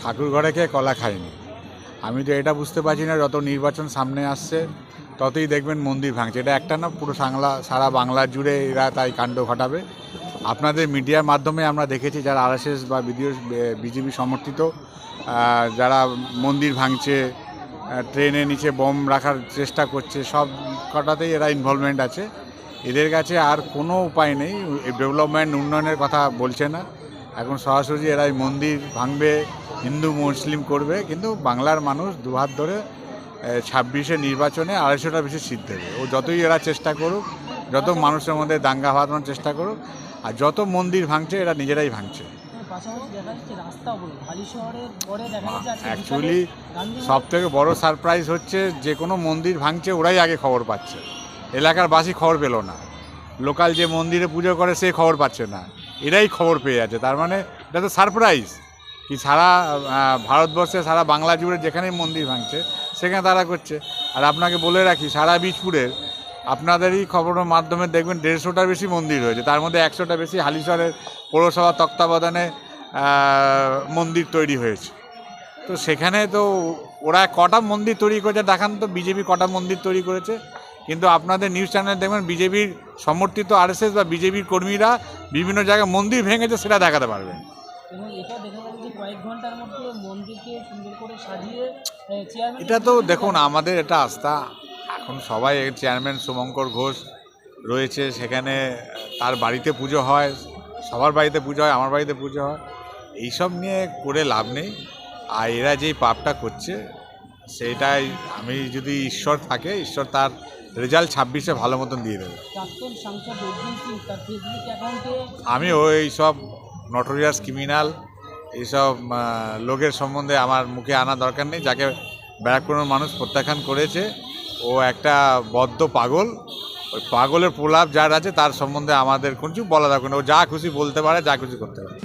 ঠাকুর ঘরে খেয়ে কলা খায়নি। আমি তো এটা বুঝতে পারছি না যত নির্বাচন সামনে আসছে ততই দেখবেন মন্দির ভাঙছে। এটা একটা না পুরো সাংলা সারা বাংলা জুড়ে এরা তাই কাণ্ড ঘটাবে। আপনাদের মিডিয়ার মাধ্যমে আমরা দেখেছি যারা আরএসএস বা বিডিও বিজেপি সমর্থিত যারা মন্দির ভাঙছে আহ, ট্রেনের নিচে বোম রাখার চেষ্টা করছে সব কটাতেই এরা ইনভলভমেন্ট আছে। এদের কাছে আর কোনো উপায় নেই ডেভেলপমেন্ট উন্নয়নের কথা বলছে না। এখন সরাসরি এরা এই মন্দির ভাঙবে হিন্দু মুসলিম করবে কিন্তু বাংলার মানুষ দুহাত ধরে ছাব্বিশে নির্বাচনে আড়াইশোটা বেশি সিট দেবে। ও যতই এরা চেষ্টা করুক যত মানুষের মধ্যে দাঙ্গা বাঁধানোর চেষ্টা করুক আর যত মন্দির ভাঙছে এরা নিজেরাই ভাঙছে। অ্যাকচুয়ালি সব থেকে বড় সারপ্রাইজ হচ্ছে যে কোনো মন্দির ভাঙছে ওরাই আগে খবর পাচ্ছে। এলাকার বাসী খবর পেল না। লোকাল যে মন্দিরে পুজো করে সে খবর পাচ্ছে না। এরাই খবর পেয়ে যাচ্ছে। তার মানে এটা তো সারপ্রাইজ কি সারা ভারতবর্ষে, সারা বাংলা জুড়ে যেখানেই মন্দির ভাঙছে, সেখানে তারা করছে। আর আপনাকে বলে রাখি, সারা বীজপুরের আপনাদেরই খবরের মাধ্যমে দেখবেন দেড়শোটার বেশি মন্দির হয়েছে তার মধ্যে একশোটা বেশি হালিশহরের পৌরসভা তত্ত্বাবধানে মন্দির তৈরি হয়েছে। তো সেখানে তো ওরা কটা মন্দির তৈরি করেছে? দেখান তো, বিজেপি কটা মন্দির তৈরি করেছে? কিন্তু আপনাদের নিউজ চ্যানেলে দেখবেন বিজেপির সমর্থিত আরএসএস বা বিজেপির কর্মীরা বিভিন্ন জায়গায় মন্দির ভেঙেছে সেটা দেখাতে পারবেন। এটা তো দেখুন আমাদের এটা আস্থা। এখন সবাই চেয়ারম্যান শুভঙ্কর ঘোষ রয়েছে সেখানে তার বাড়িতে পুজো হয় সবার বাড়িতে পুজো হয় আমার বাড়িতে পুজো হয়। এইসব নিয়ে করে লাভ নেই। আর এরা যেই পাপটা করছে সেটাই আমি যদি ঈশ্বর থাকে ঈশ্বর তার রেজাল্ট ছাব্বিশে ভালো মতন দিয়ে দেবে। আমি ওই সব নটোরিয়াস ক্রিমিনাল এইসব লোকের সম্বন্ধে আমার মুখে আনা দরকার নেই যাকে ব্যারাকপুরের মানুষ প্রত্যাখ্যান করেছে। ও একটা বদ্ধ পাগল। ওই পাগলের প্রলাপ যার আছে তার সম্বন্ধে আমাদের কিছু বলা দরকার নেই। ও যা খুশি বলতে পারে যা খুশি করতে পারে।